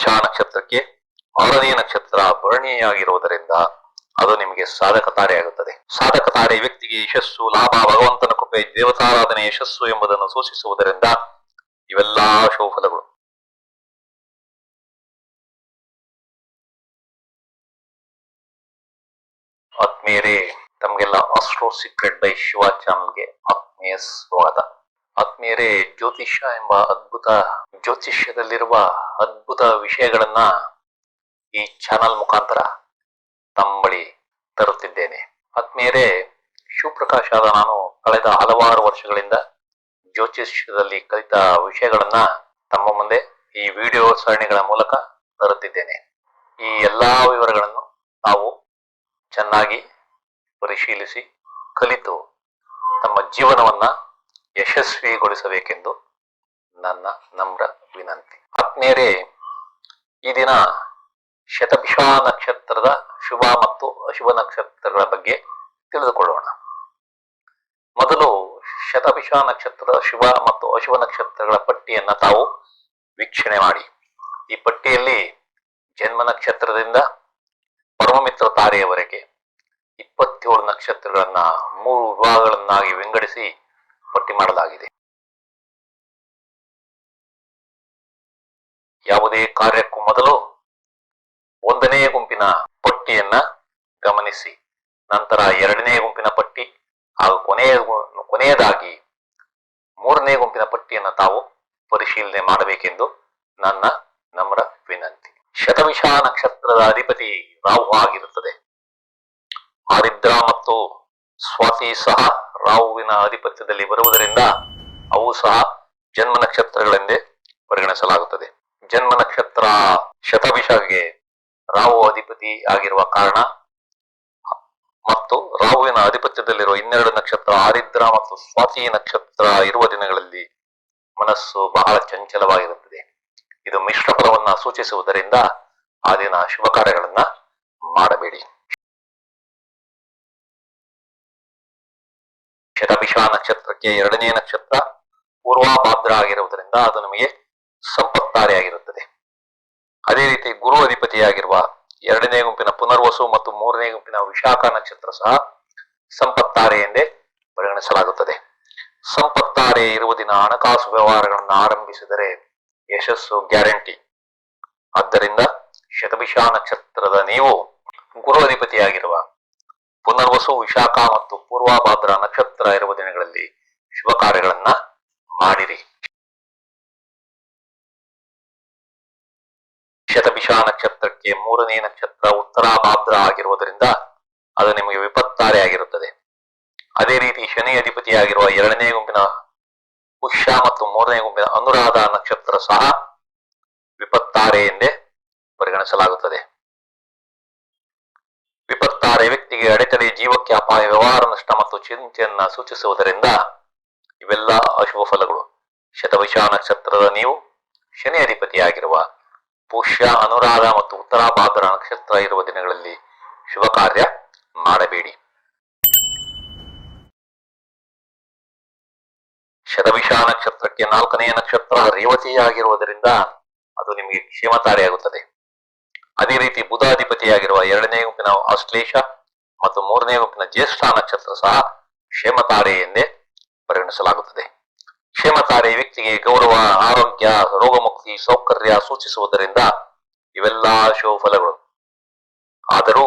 ಶತಭಿಷ ನಕ್ಷತ್ರಕ್ಕೆ ಆರನೇ ನಕ್ಷತ್ರ ಭರಣಿಯಾಗಿರುವುದರಿಂದ ಅದು ನಿಮಗೆ ಸಾಧಕ ತಾರೆಯಾಗುತ್ತದೆ. ಸಾಧಕ ತಾರೆ ವ್ಯಕ್ತಿಗೆ ಯಶಸ್ಸು, ಲಾಭ, ಭಗವಂತನ ಕೃಪೆ, ದೇವತಾರಾಧನೆ ಯಶಸ್ಸು ಎಂಬುದನ್ನು ಸೂಚಿಸುವುದರಿಂದ ಇವೆಲ್ಲಾ ಶುಭಫಲಗಳು ಆತ್ಮೀಯರೇ, ತಮಗೆಲ್ಲ ಅಸ್ಟ್ರೋ ಸೀಕ್ರೆಟ್ ಬೈ ಶಿವ ಚಾನಲ್ಗೆ ಆತ್ಮೀಯ ಸ್ವಾಗತ. ಆತ್ಮೀಯರೇ, ಜ್ಯೋತಿಷ್ಯ ಎಂಬ ಅದ್ಭುತ ಜ್ಯೋತಿಷ್ಯದಲ್ಲಿರುವ ಅದ್ಭುತ ವಿಷಯಗಳನ್ನ ಈ ಚಾನಲ್ ಮುಖಾಂತರ ತಮ್ಮ ಬಳಿ ತರುತ್ತಿದ್ದೇನೆ. ಆತ್ಮೀಯರೇ, ಶಿವಪ್ರಕಾಶ್ ಆದ ನಾನು ಕಳೆದ ಹಲವಾರು ವರ್ಷಗಳಿಂದ ಜ್ಯೋತಿಷ್ಯದಲ್ಲಿ ಕಲಿತ ವಿಷಯಗಳನ್ನ ತಮ್ಮ ಮುಂದೆ ಈ ವಿಡಿಯೋ ಸರಣಿಗಳ ಮೂಲಕ ತರುತ್ತಿದ್ದೇನೆ. ಈ ಎಲ್ಲಾ ವಿವರಗಳನ್ನು ತಾವು ಚೆನ್ನಾಗಿ ಪರಿಶೀಲಿಸಿ ಕಲಿತು ತಮ್ಮ ಜೀವನವನ್ನ ಯಶಸ್ವಿಗೊಳಿಸಬೇಕೆಂದು ನನ್ನ ನಮ್ರ ವಿನಂತಿ. ಆತ್ಮೀಯರೇ, ಈ ದಿನ ಶತಭಿಷ ನಕ್ಷತ್ರದ ಶುಭ ಮತ್ತು ಅಶುಭ ನಕ್ಷತ್ರಗಳ ಬಗ್ಗೆ ತಿಳಿದುಕೊಳ್ಳೋಣ. ಮೊದಲು ಶತಭಿಷ ನಕ್ಷತ್ರದ ಶುಭ ಮತ್ತು ಅಶುಭ ನಕ್ಷತ್ರಗಳ ಪಟ್ಟಿಯನ್ನ ತಾವು ವೀಕ್ಷಣೆ ಮಾಡಿ. ಈ ಪಟ್ಟಿಯಲ್ಲಿ ಜನ್ಮ ನಕ್ಷತ್ರದಿಂದ ಪರಮಮಿತ್ರ ತಾರೆಯವರೆಗೆ ಇಪ್ಪತ್ತೇಳು ನಕ್ಷತ್ರಗಳನ್ನ ಮೂರು ವಿಭಾಗಗಳನ್ನಾಗಿ ವಿಂಗಡಿಸಿ ಪಟ್ಟಿ ಮಾಡಲಾಗಿದೆ. ಯಾವುದೇ ಕಾರ್ಯಕ್ಕೂ ಮೊದಲು ಒಂದನೇ ಗುಂಪಿನ ಪಟ್ಟಿಯನ್ನ ಗಮನಿಸಿ. ನಂತರ ಎರಡನೇ ಗುಂಪಿನ ಪಟ್ಟಿ ಹಾಗೂ ಕೊನೆಯ ಕೊನೆಯದಾಗಿ ಮೂರನೇ ಗುಂಪಿನ ಪಟ್ಟಿಯನ್ನ ತಾವು ಪರಿಶೀಲನೆ ಮಾಡಬೇಕೆಂದು ನನ್ನ ನಮ್ರ ವಿನಂತಿ. ಶತವಿಷ ನಕ್ಷತ್ರದ ಅಧಿಪತಿ ರಾಹು ಆಗಿರುತ್ತದೆ. ಆರಿದ್ರ ಮತ್ತು ಸ್ವಾತಿ ಸಹ ರಾಹುವಿನ ಆಧಿಪತ್ಯದಲ್ಲಿ ಬರುವುದರಿಂದ ಅವು ಸಹ ಜನ್ಮ ನಕ್ಷತ್ರಗಳೆಂದೇ ಪರಿಗಣಿಸಲಾಗುತ್ತದೆ. ಜನ್ಮ ನಕ್ಷತ್ರ ಶತಭಿಷಗೆ ರಾಹು ಅಧಿಪತಿ ಆಗಿರುವ ಕಾರಣ ಮತ್ತು ರಾಹುವಿನ ಆಧಿಪತ್ಯದಲ್ಲಿರುವ ಇನ್ನೆರಡು ನಕ್ಷತ್ರ ಆರಿದ್ರ ಮತ್ತು ಸ್ವಾತಿ ನಕ್ಷತ್ರ ಇರುವ ದಿನಗಳಲ್ಲಿ ಮನಸ್ಸು ಬಹಳ ಚಂಚಲವಾಗಿರುತ್ತದೆ. ಇದು ಮಿಶ್ರ ಫಲವನ್ನ ಸೂಚಿಸುವುದರಿಂದ ಆ ದಿನ ಶುಭ ಕಾರ್ಯಗಳನ್ನ ಮಾಡಬೇಡಿ. ಶತಭಿಷ ನಕ್ಷತ್ರಕ್ಕೆ ಎರಡನೇ ನಕ್ಷತ್ರ ಪೂರ್ವಾಭಾದ್ರ ಆಗಿರುವುದರಿಂದ ಅದು ನಮಗೆ ಸಂಪತ್ತಾರೆಯಾಗಿರುತ್ತದೆ ಅದೇ ರೀತಿ ಗುರು ಅಧಿಪತಿಯಾಗಿರುವ ಎರಡನೇ ಗುಂಪಿನ ಪುನರ್ವಸು ಮತ್ತು ಮೂರನೇ ಗುಂಪಿನ ವಿಶಾಖ ನಕ್ಷತ್ರ ಸಹ ಸಂಪತ್ತಾರೆ ಎಂದೇ ಪರಿಗಣಿಸಲಾಗುತ್ತದೆ. ಸಂಪತ್ತಾರೆ ಇರುವ ದಿನ ಹಣಕಾಸು ವ್ಯವಹಾರಗಳನ್ನು ಆರಂಭಿಸಿದರೆ ಯಶಸ್ಸು ಗ್ಯಾರಂಟಿ. ಆದ್ದರಿಂದ ಶತಭಿಷ ನಕ್ಷತ್ರದ ನೀವು ಗುರು ಅಧಿಪತಿಯಾಗಿರುವ ಪುನರ್ವಸು ವಿಶಾಖ ಮತ್ತು ಪೂರ್ವಾಭಾದ್ರ ನಕ್ಷತ್ರ ಇರುವ ದಿನಗಳಲ್ಲಿ ಶುಭ ಕಾರ್ಯಗಳನ್ನ ಮಾಡಿರಿ. ಶತಭಿಷ ನಕ್ಷತ್ರಕ್ಕೆ ಮೂರನೇ ನಕ್ಷತ್ರ ಉತ್ತರಾಭಾದ್ರ ಆಗಿರುವುದರಿಂದ ಅದು ನಿಮಗೆ ವಿಪತ್ತಾರೆ ಆಗಿರುತ್ತದೆ. ಅದೇ ರೀತಿ ಶನಿ ಅಧಿಪತಿಯಾಗಿರುವ ಎರಡನೇ ಗುಂಪಿನ ಪುಷ್ಯ ಮತ್ತು ಮೂರನೇ ಗುಂಪಿನ ಅನುರಾಧ ನಕ್ಷತ್ರ ಸಹ ವಿಪತ್ತಾರೆ ಎಂದೇ ಪರಿಗಣಿಸಲಾಗುತ್ತದೆ. ವಿಪತ್ತಾರೆ ಅಡೆತಡೆ ಜೀವಕ್ಕೆ ಅಪಾಯ ವ್ಯವಹಾರ ನಷ್ಟ ಮತ್ತು ಚಿಂತೆಯನ್ನ ಸೂಚಿಸುವುದರಿಂದ ಇವೆಲ್ಲ ಅಶುಭ ಫಲಗಳು. ಶತವಿಷ ನಕ್ಷತ್ರದ ನೀವು ಶನಿ ಅಧಿಪತಿಯಾಗಿರುವ ಪುಷ್ಯ, ಅನುರಾಧ ಮತ್ತು ಉತ್ತರಾಭಾದ್ರ ನಕ್ಷತ್ರ ಇರುವ ದಿನಗಳಲ್ಲಿ ಶುಭ ಕಾರ್ಯ ಮಾಡಬೇಡಿ. ಶತವಿಷ ನಕ್ಷತ್ರಕ್ಕೆ ನಾಲ್ಕನೆಯ ನಕ್ಷತ್ರ ರೇವತಿಯಾಗಿರುವುದರಿಂದ ಅದು ನಿಮಗೆ ಕ್ಷೇಮತಾರೆಯಾಗುತ್ತದೆ ಅದೇ ರೀತಿ ಬುಧಾಧಿಪತಿಯಾಗಿರುವ ಎರಡನೇ ಗುಂಪಿನ ಆಶ್ಲೇಷ ಮತ್ತು ಮೂರನೇ ಗುಂಪಿನ ಜ್ಯೇಷ್ಠ ನಕ್ಷತ್ರ ಸಹ ಕ್ಷೇಮತಾರೆ ಎಂದೇ ಪರಿಗಣಿಸಲಾಗುತ್ತದೆ. ಕ್ಷೇಮತಾರೆ ವ್ಯಕ್ತಿಗೆ ಗೌರವ, ಆರೋಗ್ಯ, ರೋಗಮುಕ್ತಿ, ಸೌಕರ್ಯ ಸೂಚಿಸುವುದರಿಂದ ಇವೆಲ್ಲ ಶುಭ ಆದರೂ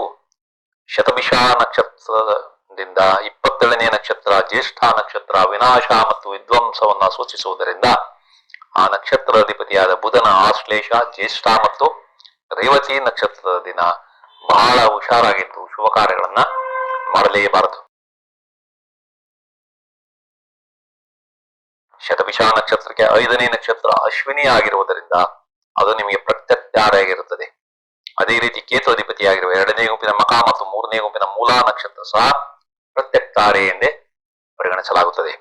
ಶತಭಿಷ ನಕ್ಷತ್ರದಿಂದ ಇಪ್ಪತ್ತೇಳನೇ ನಕ್ಷತ್ರ, ಜ್ಯೇಷ್ಠ ನಕ್ಷತ್ರ, ವಿನಾಶ ಮತ್ತು ವಿಧ್ವಂಸವನ್ನ ಸೂಚಿಸುವುದರಿಂದ ಆ ನಕ್ಷತ್ರ ಅಧಿಪತಿಯಾದ ಬುಧನ ಆಶ್ಲೇಷ, ಜ್ಯೇಷ್ಠ ಮತ್ತು ರೇವತಿ ನಕ್ಷತ್ರದ ದಿನ ಬಹಳ ಹುಷಾರಾಗಿದ್ದು ಶುಭ ಕಾರ್ಯಗಳನ್ನ ಮಾಡಲೇಬಾರದು. ಶತಭಿಷ ನಕ್ಷತ್ರಕ್ಕೆ ಐದನೇ ನಕ್ಷತ್ರ ಅಶ್ವಿನಿ ಆಗಿರುವುದರಿಂದ ಅದು ನಿಮಗೆ ಪ್ರತ್ಯತ್ಯಾರೆಯಾಗಿರುತ್ತದೆ ಅದೇ ರೀತಿ ಕೇತು ಅಧಿಪತಿಯಾಗಿರುವ ಎರಡನೇ ಗುಂಪಿನ ಮಕ ಮತ್ತು ಮೂರನೇ ಗುಂಪಿನ ಮೂಲಾ ನಕ್ಷತ್ರ ಸಹ ಪ್ರತ್ಯಕ್ತಾರೆ ಎಂದೇ ಪರಿಗಣಿಸಲಾಗುತ್ತದೆ.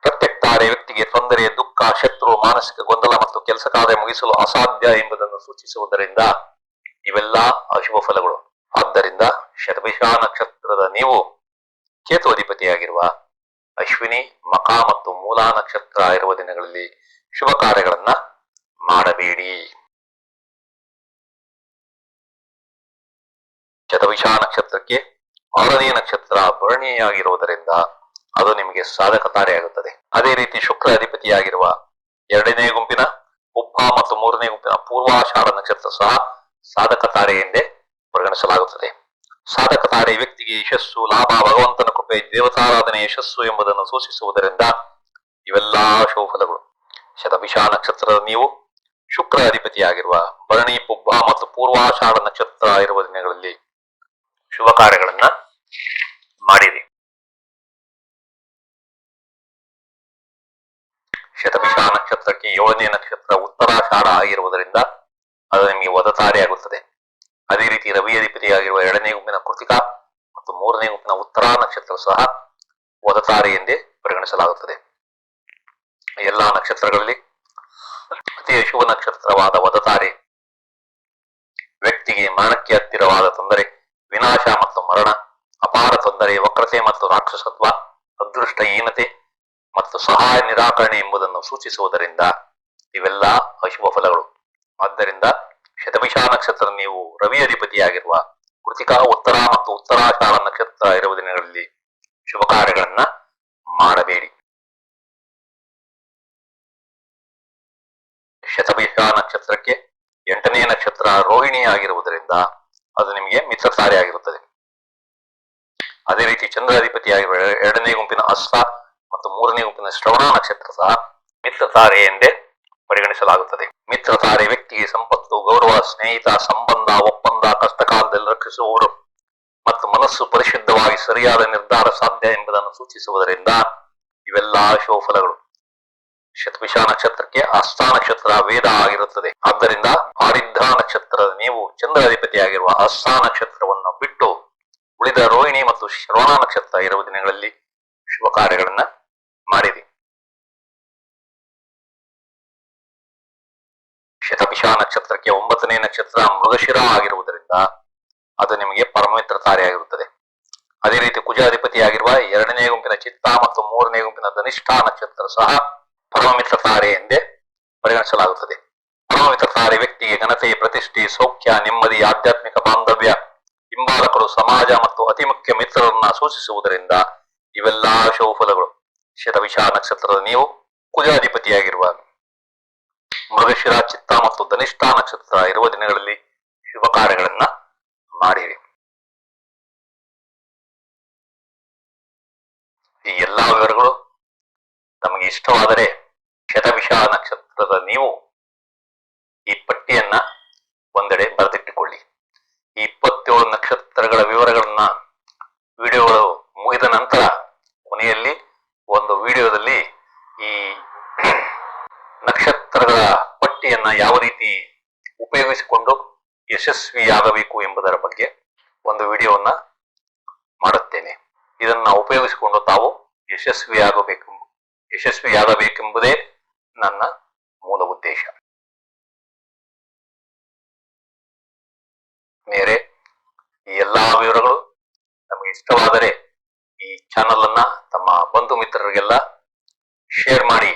ಪ್ರತ್ಯಕ್ತಾರೆ ವ್ಯಕ್ತಿಗೆ ತೊಂದರೆ, ದುಃಖ, ಶತ್ರು, ಮಾನಸಿಕ ಗೊಂದಲ ಮತ್ತು ಕೆಲಸ ಕಾರ್ಯ ಮುಗಿಸಲು ಅಸಾಧ್ಯ ಎಂಬುದನ್ನು ಸೂಚಿಸುವುದರಿಂದ ಇವೆಲ್ಲ ಅಶುಭ ಫಲಗಳು. ಆದ್ದರಿಂದ ಶತಭಿಷ ನಕ್ಷತ್ರದ ನೀವು ಕೇತು ಅಧಿಪತಿಯಾಗಿರುವ ಅಶ್ವಿನಿ, ಮಕ ಮತ್ತು ಮೂಲಾ ನಕ್ಷತ್ರ ಇರುವ ದಿನಗಳಲ್ಲಿ ಶುಭ ಕಾರ್ಯಗಳನ್ನ ಮಾಡಬೇಡಿ. ಶತವಿಷಾ ನಕ್ಷತ್ರಕ್ಕೆ ಆರನೇ ನಕ್ಷತ್ರ ಭರಣಿಯಾಗಿರುವುದರಿಂದ ಅದು ನಿಮಗೆ ಸಾಧಕ ತಾರೆಯಾಗುತ್ತದೆ ಅದೇ ರೀತಿ ಶುಕ್ರ ಅಧಿಪತಿಯಾಗಿರುವ ಎರಡನೇ ಗುಂಪಿನ ಉಪ್ಪ ಮತ್ತು ಮೂರನೇ ಗುಂಪಿನ ಪೂರ್ವಾಷಾಢ ನಕ್ಷತ್ರ ಸಹ ಸಾಧಕ ಎಂದೇ ಪರಿಗಣಿಸಲಾಗುತ್ತದೆ ಸಾಧಕ ತಾರೆ ವ್ಯಕ್ತಿಗೆ ಯಶಸ್ಸು, ಲಾಭ, ಭಗವಂತನ ಕೃಪೆ, ದೇವತಾರಾಧನೆ ಯಶಸ್ಸು ಎಂಬುದನ್ನು ಸೂಚಿಸುವುದರಿಂದ ಇವೆಲ್ಲಾ ಶುಭಫಲಗಳು. ಶತಭಿಷ ನಕ್ಷತ್ರದ ನೀವು ಶುಕ್ರ ಅಧಿಪತಿಯಾಗಿರುವ ಭರಣಿ, ಪುಬ್ಬ ಮತ್ತು ಪೂರ್ವಾಷಾಢ ನಕ್ಷತ್ರ ಇರುವ ದಿನಗಳಲ್ಲಿ ಶುಭ ಕಾರ್ಯಗಳನ್ನ ಮಾಡಿರಿ. ಶತಭಿಷ ನಕ್ಷತ್ರಕ್ಕೆ ಏಳನೇ ನಕ್ಷತ್ರ ಉತ್ತರಾಷಾಢ ಆಗಿರುವುದರಿಂದ ಅದು ನಿಮಗೆ ವದತಾರೆಯಾಗುತ್ತದೆ ಅದೇ ರೀತಿ ರವಿ ಅಧಿಪತಿಯಾಗಿರುವ ಎರಡನೇ ಗುಂಪಿನ ಕೃತಿಕ ಮತ್ತು ಮೂರನೇ ಗುಂಪಿನ ಉತ್ತರ ನಕ್ಷತ್ರ ಸಹ ವದತಾರೆ ಎಂದೇ ಪರಿಗಣಿಸಲಾಗುತ್ತದೆ. ಎಲ್ಲಾ ನಕ್ಷತ್ರಗಳಲ್ಲಿ ಅತಿ ಅಶುಭ ನಕ್ಷತ್ರವಾದ ವದತಾರೆ ವ್ಯಕ್ತಿಗೆ ಮರಣಕ್ಕೆ ಹತ್ತಿರವಾದ ತೊಂದರೆ, ವಿನಾಶ ಮತ್ತು ಮರಣ, ಅಪಾರ ತೊಂದರೆ, ವಕ್ರತೆ ಮತ್ತು ರಾಕ್ಷಸತ್ವ, ಅದೃಷ್ಟ ಹೀನತೆ ಮತ್ತು ಸಹಾಯ ನಿರಾಕರಣೆ ಎಂಬುದನ್ನು ಸೂಚಿಸುವುದರಿಂದ ಇವೆಲ್ಲ ಅಶುಭ ಫಲಗಳು. ಆದ್ದರಿಂದ ಶತಭಿಷ ನಕ್ಷತ್ರ ನೀವು ರವಿ ಅಧಿಪತಿಯಾಗಿರುವ ಕೃತಿಕಾ ಉತ್ತರ ಮತ್ತು ಉತ್ತರಾಚಾರ ನಕ್ಷತ್ರ ಇರುವ ದಿನಗಳಲ್ಲಿ ಶುಭ ಕಾರ್ಯಗಳನ್ನ ಮಾಡಬೇಡಿ. ಶತಮಿಷಾ ನಕ್ಷತ್ರಕ್ಕೆ ಎಂಟನೇ ನಕ್ಷತ್ರ ರೋಹಿಣಿ ಆಗಿರುವುದರಿಂದ ಅದು ನಿಮಗೆ ಮಿತ್ರತಾರೆ ಆಗಿರುತ್ತದೆ ಅದೇ ರೀತಿ ಚಂದ್ರ ಅಧಿಪತಿಯಾಗಿರುವ ಎರಡನೇ ಗುಂಪಿನ ಅಸ್ತ ಮತ್ತು ಮೂರನೇ ಗುಂಪಿನ ಶ್ರವಣ ನಕ್ಷತ್ರ ಸಹ ಮಿತ್ರತಾರೆ ಎಂದೇ ಪರಿಗಣಿಸಲಾಗುತ್ತದೆ. ಮಿತ್ರತಾರೆ ವ್ಯಕ್ತಿಗೆ ಸಂಪತ್ತು, ಗೌರವ, ಸ್ನೇಹಿತ, ಸಂಬಂಧ, ಒಪ್ಪಂದ, ಕಷ್ಟಕಾಲದಲ್ಲಿ ರಕ್ಷಿಸುವವರು ಮತ್ತು ಮನಸ್ಸು ಪರಿಶುದ್ಧವಾಗಿ ಸರಿಯಾದ ನಿರ್ಧಾರ ಸಾಧ್ಯ ಎಂಬುದನ್ನು ಸೂಚಿಸುವುದರಿಂದ ಇವೆಲ್ಲಾ ಶುಭಫಲಗಳು ಶತಭಿಷ ನಕ್ಷತ್ರಕ್ಕೆ ಅಸ್ತಾ ನಕ್ಷತ್ರ ವೇದ ಆಗಿರುತ್ತದೆ. ಆದ್ದರಿಂದ ಆರಿದ್ಧ ನಕ್ಷತ್ರದ ನೀವು ಚಂದ್ರ ಅಧಿಪತಿಯಾಗಿರುವ ಹಸ್ತ ನಕ್ಷತ್ರವನ್ನು ಬಿಟ್ಟು ಉಳಿದ ರೋಹಿಣಿ ಮತ್ತು ಶ್ರವಣ ನಕ್ಷತ್ರ ಇರುವ ದಿನಗಳಲ್ಲಿ ಶುಭ ಕಾರ್ಯಗಳನ್ನ ನಕ್ಷತ್ರಕ್ಕೆ ಒಂಬತ್ತನೇ ನಕ್ಷತ್ರ ಮೃಗಶಿರ ಆಗಿರುವುದರಿಂದ ಅದು ನಿಮಗೆ ಪರಮಮಿತ್ರ ತಾರೆಯಾಗಿರುತ್ತದೆ ಅದೇ ರೀತಿ ಕುಜಾಧಿಪತಿಯಾಗಿರುವ ಎರಡನೇ ಗುಂಪಿನ ಚಿತ್ತ ಮತ್ತು ಮೂರನೇ ಗುಂಪಿನ ಧನಿಷ್ಠ ನಕ್ಷತ್ರ ಸಹ ಪರಮಮಿತ್ರ ತಾರೆ ಎಂದೇ ಪರಿಗಣಿಸಲಾಗುತ್ತದೆ. ಪರಮಮಿತ್ರ ತಾರೆ ವ್ಯಕ್ತಿಗೆ ಘನತೆ, ಪ್ರತಿಷ್ಠೆ, ಸೌಖ್ಯ, ನೆಮ್ಮದಿ, ಆಧ್ಯಾತ್ಮಿಕ ಬಾಂಧವ್ಯ, ಹಿಂಬಾಲಕರು, ಸಮಾಜ ಮತ್ತು ಅತಿ ಮುಖ್ಯ ಮಿತ್ರರನ್ನ ಸೂಚಿಸುವುದರಿಂದ ಇವೆಲ್ಲಾ ಶುಭಫಲಗಳು ಶತವಿಷ ನಕ್ಷತ್ರದ ನೀವು ಕುಜಾಧಿಪತಿಯಾಗಿರುವ ಮೃಗಶಿರ ಚಿತ್ತ ಮತ್ತು ಧನಿಷ್ಠ ನಕ್ಷತ್ರ ಇರುವ ದಿನಗಳಲ್ಲಿ ಶುಭ ಕಾರ್ಯಗಳನ್ನ ಮಾಡಿರಿ. ಈ ಎಲ್ಲಾ ವಿವರಗಳು ನಮಗೆ ಇಷ್ಟವಾದರೆ ಶತವಿಷ ನಕ್ಷತ್ರದ ನೀವು ಈ ಪಟ್ಟಿಯನ್ನ ಒಂದೆಡೆ ಬರೆದಿಟ್ಟುಕೊಳ್ಳಿ. ಈ ಇಪ್ಪತ್ತೇಳು ನಕ್ಷತ್ರಗಳ ವಿವರಗಳನ್ನ ವಿಡಿಯೋಗಳು ಮುಗಿದ ನಂತರ ಕೊನೆಯಲ್ಲಿ ಒಂದು ವಿಡಿಯೋದಲ್ಲಿ ಈ ನಕ್ಷತ್ರಗಳ ಪಟ್ಟಿಯನ್ನ ಯಾವ ರೀತಿ ಉಪಯೋಗಿಸಿಕೊಂಡು ಯಶಸ್ವಿಯಾಗಬೇಕು ಎಂಬುದರ ಬಗ್ಗೆ ಒಂದು ವಿಡಿಯೋವನ್ನ ಮಾಡುತ್ತೇನೆ. ಇದನ್ನ ಉಪಯೋಗಿಸಿಕೊಂಡು ತಾವು ಯಶಸ್ವಿಯಾಗಬೇಕು ಯಶಸ್ವಿಯಾಗಬೇಕೆಂಬುದೇ ನನ್ನ ಮೂಲ ಉದ್ದೇಶ. ಮೇರೆ ಈ ಎಲ್ಲಾ ವಿವರಗಳು ನಮಗೆ ಇಷ್ಟವಾದರೆ ಈ ಚಾನಲ್ ಅನ್ನ ತಮ್ಮ ಬಂಧು ಮಿತ್ರರಿಗೆಲ್ಲ ಶೇರ್ ಮಾಡಿ.